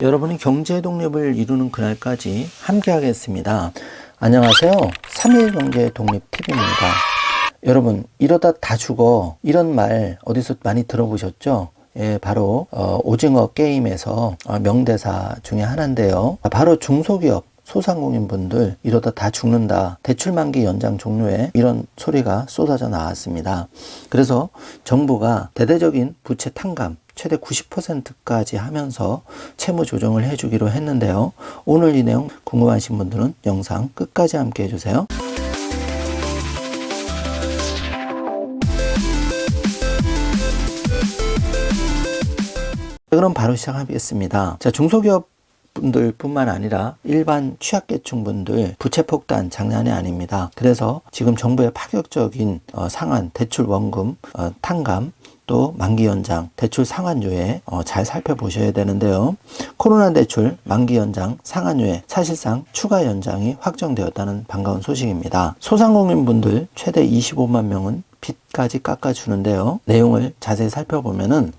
여러분이 경제 독립을 이루는 그날까지 함께 하겠습니다. 안녕하세요. 3일 경제 독립 TV입니다. 여러분, 이러다 다 죽어. 이런 말 어디서 많이 들어보셨죠? 예, 바로 어, 오징어 게임에서 어, 명대사 중에 하나인데요. 바로 중소기업 소상공인분들 이러다 다 죽는다. 대출 만기 연장 종료에 이런 소리가 쏟아져 나왔습니다. 그래서 정부가 대대적인 부채 탕감 최대 90%까지 하면서 채무 조정을 해주기로 했는데요. 오늘 이 내용 궁금하신 분들은 영상 끝까지 함께 해주세요. 그럼 바로 시작하겠습니다. 자, 중소기업 분들 뿐만 아니라 일반 취약계층 분들 부채 폭탄 장난이 아닙니다. 그래서 지금 정부의 파격적인 어, 상한 대출 원금 어, 탕감 또 만기 연장, 대출 상환율에 어, 잘 살펴보셔야 되는데요. 코로나 대출 만기 연장, 상환율에 사실상 추가 연장이 확정되었다는 반가운 소식입니다. 소상공인 분들 최대 25만 명은 빚까지 깎아주는데요. 내용을 자세히 살펴보면은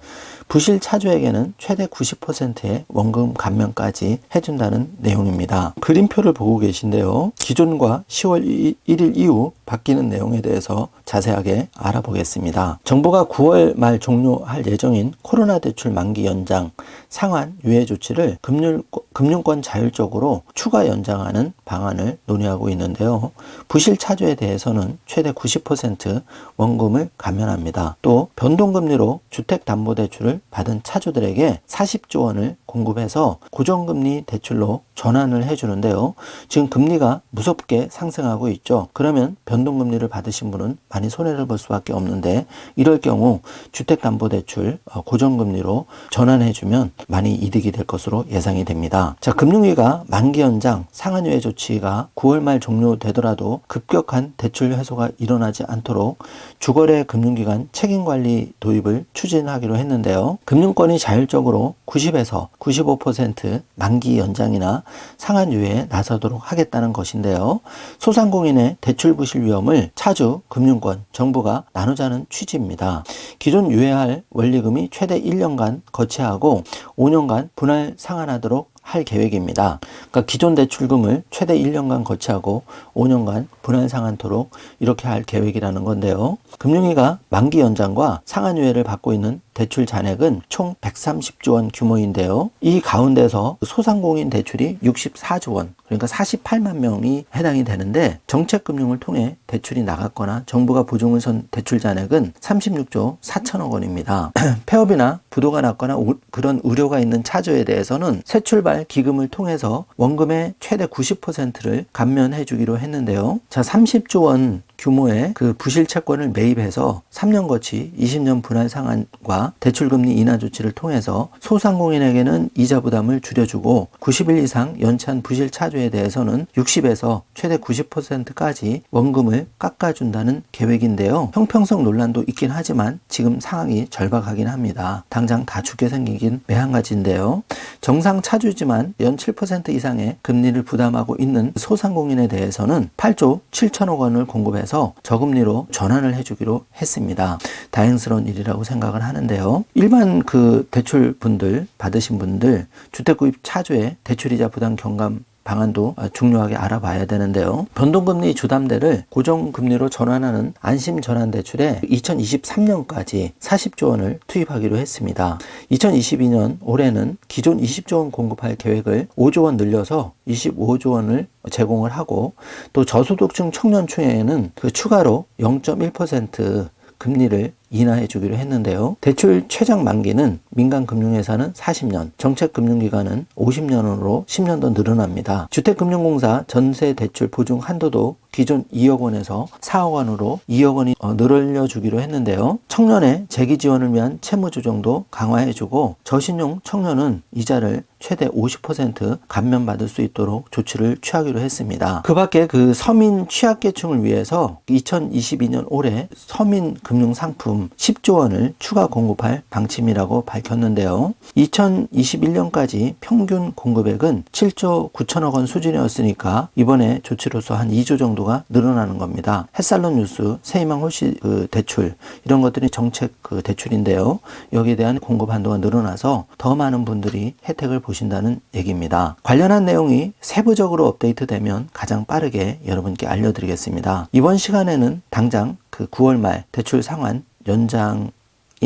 부실 차주에게는 최대 90%의 원금 감면까지 해준다는 내용입니다. 그림표를 보고 계신데요. 기존과 10월 1일 이후 바뀌는 내용에 대해서 자세하게 알아보겠습니다. 정부가 9월 말 종료할 예정인 코로나 대출 만기 연장 상환 유예 조치를 금융, 금융권 자율적으로 추가 연장하는 방안을 논의하고 있는데요. 부실 차주에 대해서는 최대 90% 원금을 감면합니다. 또 변동금리로 주택담보대출을 받은 차주들에게 40조 원을 공급해서 고정금리 대출로 전환을 해주는데요. 지금 금리가 무섭게 상승하고 있죠. 그러면 변동금리를 받으신 분은 많이 손해를 볼 수밖에 없는데 이럴 경우 주택담보대출 어, 고정금리로 전환해주면 많이 이득이 될 것으로 예상이 됩니다. 자, 금융위가 만기 연장 상한유예 조치가 9월 말 종료되더라도 급격한 대출 해소가 일어나지 않도록 주거래 금융기관 책임관리 도입을 추진하기로 했는데요. 금융권이 자율적으로 90에서 95% 만기 연장이나 상한 유예에 나서도록 하겠다는 것인데요. 소상공인의 대출 부실 위험을 차주, 금융권, 정부가 나누자는 취지입니다. 기존 유예할 원리금이 최대 1년간 거치하고 5년간 분할 상환하도록 할 계획입니다. 그러니까 기존 대출금을 최대 1년간 거치하고 5년간 분할 상환토록 이렇게 할 계획이라는 건데요. 금융위가 만기 연장과 상환유예를 받고 있는 대출 잔액은 총 130조 원 규모인데요. 이 가운데서 소상공인 대출이 64조 원, 그러니까 48만 명이 해당이 되는데 정책금융을 통해 대출이 나갔거나 정부가 보증을 선 대출 잔액은 36조 4천억 원입니다. 폐업이나 부도가 났거나 우, 그런 우려가 있는 차주에 대해서는 새 출발 기금을 통해서 원금의 최대 90%를 감면해 주기로 했는데요. 자, 30조 원 규모의 그 부실 채권을 매입해서 3년 거치 20년 분할 상환과 대출금리 인하 조치를 통해서 소상공인에게는 이자 부담을 줄여주고 90일 이상 연찬 부실 차주에 대해서는 60에서 최대 90%까지 원금을 깎아준다는 계획인데요. 형평성 논란도 있긴 하지만 지금 상황이 절박하긴 합니다. 당장 다 죽게 생기긴 매한가지인데요. 정상 차주지만 연 7% 이상의 금리를 부담하고 있는 소상공인에 대해서는 8조 7천억 원을 공급해서 저금리로 전환을 해주기로 했습니다. 다행스러운 일이라고 생각을 하는데요. 일반 그 대출 분들 받으신 분들 주택 구입 차주의 대출이자 부담 경감 방안도 중요하게 알아봐야 되는데요. 변동금리 주담대를 고정금리로 전환하는 안심전환대출에 2023년까지 40조 원을 투입하기로 했습니다. 2022년 올해는 기존 20조 원 공급할 계획을 5조 원 늘려서 25조 원을 제공을 하고 또 저소득층 청년층에는 그 추가로 0.1% 금리를 인하해 주기로 했는데요. 대출 최장 만기는 민간금융회사는 40년, 정책금융기관은 50년으로 10년 더 늘어납니다. 주택금융공사 전세 대출 보증 한도도 기존 2억 원에서 4억 원으로 2억 원이 어, 늘려 주기로 했는데요. 청년의 재기 지원을 위한 채무 조정도 강화해 주고 저신용 청년은 이자를 최대 50% 감면받을 수 있도록 조치를 취하기로 했습니다. 그 밖에 그 서민 취약계층을 위해서 2022년 올해 서민 금융 상품 10조 원을 추가 공급할 방침이라고 밝혔는데요. 2021년까지 평균 공급액은 7조 9천억 원 수준이었으니까 이번에 조치로서 한 2조 정도 연장도가 늘어나는 겁니다. 햇살론 뉴스, 세희망 홀씨 그 대출 이런 것들이 정책 그 대출인데요. 여기에 대한 공급 한도가 늘어나서 더 많은 분들이 혜택을 보신다는 얘기입니다. 관련한 내용이 세부적으로 업데이트되면 가장 빠르게 여러분께 알려드리겠습니다. 이번 시간에는 당장 그 9월 말 대출 상환 연장 이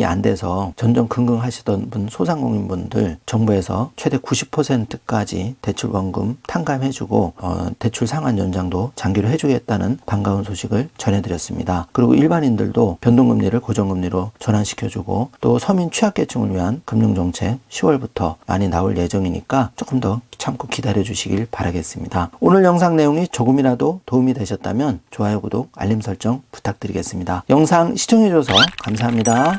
안 돼서 전전긍긍 하시던 분 소상공인 분들 정부에서 최대 90%까지 대출 원금 탕감해주고 어, 대출 상환 연장도 장기로 해주겠다는 반가운 소식을 전해드렸습니다. 그리고 일반인들도 변동금리를 고정금리로 전환시켜주고 또 서민 취약계층을 위한 금융정책 10월부터 많이 나올 예정이니까 조금 더 참고 기다려주시길 바라겠습니다. 오늘 영상 내용이 조금이라도 도움이 되셨다면 좋아요, 구독, 알림 설정 부탁드리겠습니다. 영상 시청해줘서 감사합니다.